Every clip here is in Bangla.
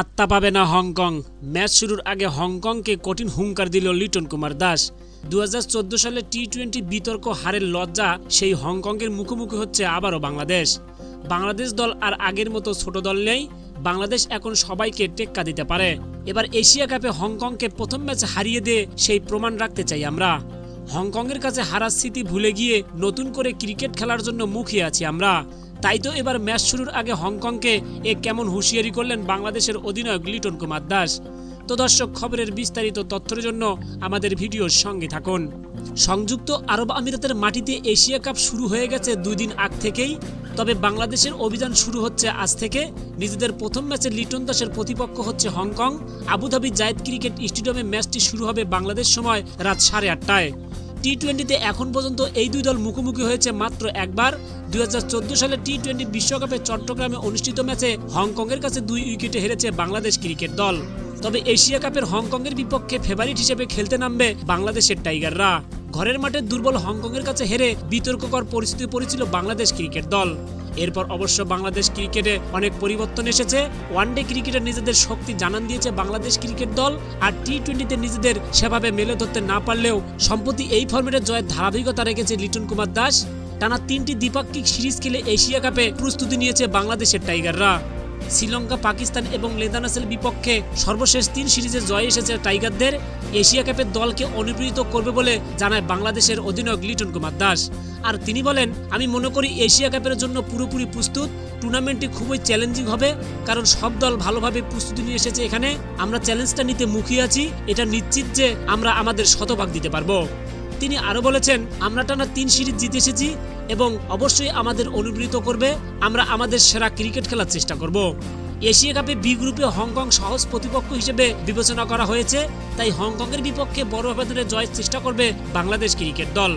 পাত্তা পাবে না হংকং। ম্যাচ শুরুর আগে হংকংকে কঠিন হুঙ্কার দিল লিটন কুমার দাস। দু হাজার চোদ্দ সালে টি টোয়েন্টি বিতর্ক হারের লজ্জা সেই হংকংয়ের মুখোমুখি হচ্ছে আবারও বাংলাদেশ। বাংলাদেশ দল আর আগের মতো ছোট দল নেই, বাংলাদেশ এখন সবাইকে টেক্কা দিতে পারে। এবার এশিয়া কাপে হংকংকে প্রথম ম্যাচ হারিয়ে দিয়ে সেই প্রমাণ রাখতে চাই আমরা। হংকংয়ের কাছে হারার স্মৃতি ভুলে গিয়ে নতুন করে ক্রিকেট খেলার জন্য মুখিয়ে আছি আমরা। তাই তো এবার ম্যাচ শুরুর আগে হংকংকে এ কেমন হুঁশিয়ারি করলেন বাংলাদেশের অধিনায়ক লিটন কুমার দাস। তো দর্শক, খবরের বিস্তারিত তথ্যের জন্য আমাদের ভিডিওর সঙ্গে থাকুন। সংযুক্ত আরব আমিরাতের মাটিতে এশিয়া কাপ শুরু হয়ে গেছে দুই দিন আগ থেকেই। তবে বাংলাদেশের অভিযান শুরু হচ্ছে আজ থেকে। নিজেদের প্রথম ম্যাচে লিটন দাসের প্রতিপক্ষ হচ্ছে হংকং। আবুধাবি জায়েদ ক্রিকেট স্টেডিয়ামে ম্যাচটি শুরু হবে বাংলাদেশ সময় রাত সাড়ে আটটায়। টি টোয়েন্টিতে এখন পর্যন্ত এই দুই দল মুখোমুখি হয়েছে মাত্র একবার। দুই হাজার চোদ্দ সালে টি টোয়েন্টি বিশ্বকাপে চট্টগ্রামে অনুষ্ঠিত ম্যাচে হংকংয়ের কাছে দুই উইকেটে হেরেছে বাংলাদেশ ক্রিকেট দল। তবে এশিয়া কাপের হংকংয়ের বিপক্ষে ফেভারিট হিসেবে খেলতে নামবে বাংলাদেশের টাইগাররা। ঘরের মাঠে দুর্বল হংকংয়ের কাছে হেরে বিতর্ককর পরিস্থিতি পড়েছিল বাংলাদেশ ক্রিকেট দল। এরপর অবশ্য বাংলাদেশ ক্রিকেটে অনেক পরিবর্তন এসেছে। ওয়ানডে ক্রিকেটে নিজেদের শক্তি জানান দিয়েছে বাংলাদেশ ক্রিকেট দল। আর টি টোয়েন্টিতে নিজেদের সেভাবে মেলে ধরতে না পারলেও সম্প্রতি এই ফর্মেটের জয়ের ধারাবাহিকতা রেখেছে লিটন কুমার দাস। টানা তিনটি দ্বিপাক্ষিক সিরিজ খেলে এশিয়া কাপে প্রস্তুতি নিয়েছে বাংলাদেশের টাইগাররা। শ্রীলঙ্কা, পাকিস্তান এবং নেদারল্যান্ডসের বিপক্ষে সর্বশেষ তিন সিরিজে জয় এসেছে টাইগারদের। এশিয়া কাপের দলকে অনুপ্রেরিত করবে বলে জানায় বাংলাদেশের অধিনায়ক লিটন কুমার দাস। আর তিনি বলেন, আমি মনে করি এশিয়া কাপের জন্য পুরোপুরি প্রস্তুত। টুর্নামেন্টটি খুবই চ্যালেঞ্জিং হবে, কারণ সব দল ভালোভাবে প্রস্তুতি নিয়ে এসেছে এখানে। আমরা চ্যালেঞ্জটা নিতে মুখিয়ে আছি। এটা নিশ্চিত যে আমরা আমাদের শতভাগ দিতে পারব। তিনি আরও বলেছেন, আমরা টানা তিন সিরিজ জিতে এসেছি। এবং অবশ্যই আমাদের অনুপ্রেরিত করবে। আমরা আমাদের সেরা ক্রিকেট খেলার চেষ্টা করব। এশিয়া কাপে বি গ্রুপে হংকং সহজ প্রতিপক্ষ হিসেবে বিবেচনা করা হয়েছে। তাই হংকংয়ের বিপক্ষে বড় ব্যবধানে জয়ের চেষ্টা করবে বাংলাদেশ ক্রিকেট দল।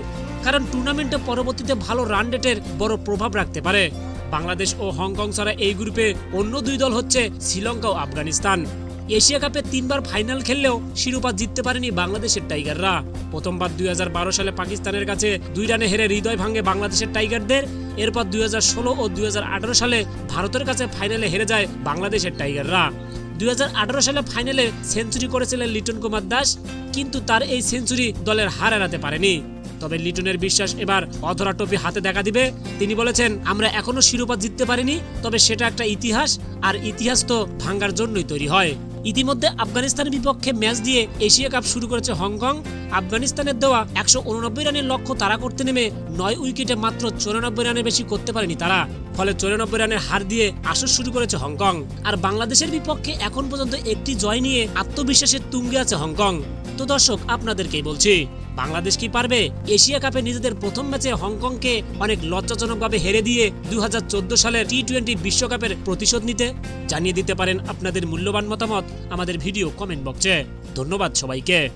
কারণ টুর্নামেন্টে পরবর্তীতে ভালো রান রেটের বড় প্রভাব রাখতে পারে। বাংলাদেশ ও হংকং ছাড়া এই গ্রুপে অন্য দুই দল হচ্ছে শ্রীলঙ্কা ও আফগানিস্তান। এশিয়া কাপে তিনবার ফাইনাল খেললেও শিরোপা জিততে পারেনি বাংলাদেশের টাইগাররা। প্রথমবার দুই হাজার বারো সালে পাকিস্তানের কাছে দুই রানে হেরে হৃদয় ভাঙে বাংলাদেশের টাইগারদের। এরপর দুই ও দুই সালে ভারতের কাছে ফাইনালে হেরে যায় বাংলাদেশের টাইগাররা। দুই সালে ফাইনালে সেঞ্চুরি করেছিলেন লিটন কুমার দাস, কিন্তু তার এই সেঞ্চুরি দলের হার এড়াতে পারেনি। তবে লিটনের বিশ্বাস এবার অধরা টপি হাতে দেখা দিবে। তিনি বলেছেন, আমরা এখনও শিরোপা জিততে পারিনি, তবে সেটা একটা ইতিহাস, আর ইতিহাস তো ভাঙ্গার জন্যই তৈরি হয়। ইতিমধ্যে আফগানিস্তানের বিপক্ষে ম্যাচ দিয়ে এশিয়া কাপ শুরু করেছে হংকং। আফগানিস্তানের দেওয়া একশো উননব্বই রানের লক্ষ্য তারা করতে নেমে নয় উইকেটে মাত্র চৌরানব্বই রানের বেশি করতে পারেনি তারা। ফলে চৌরানব্বই রানের হার দিয়ে আসর শুরু করেছে হংকং। আর বাংলাদেশের বিপক্ষে এখন পর্যন্ত একটি জয় নিয়ে আত্মবিশ্বাসের তুঙ্গে আছে হংকং। তো দর্শক, আপনাদেরকেই বলছি, বাংলাদেশ কি পারবে? এশিয়া কাপে নিজেদের প্রথম ম্যাচে হংকংকে অনেক লজ্জাজনকভাবে হেরে দিয়ে দু হাজার চোদ্দ সালের টি টোয়েন্টি বিশ্বকাপের প্রতিশোধ নিতে? জানিয়ে দিতে পারেন আপনাদের মূল্যবান মতামত আমাদের ভিডিও কমেন্ট বক্সে। ধন্যবাদ সবাইকে।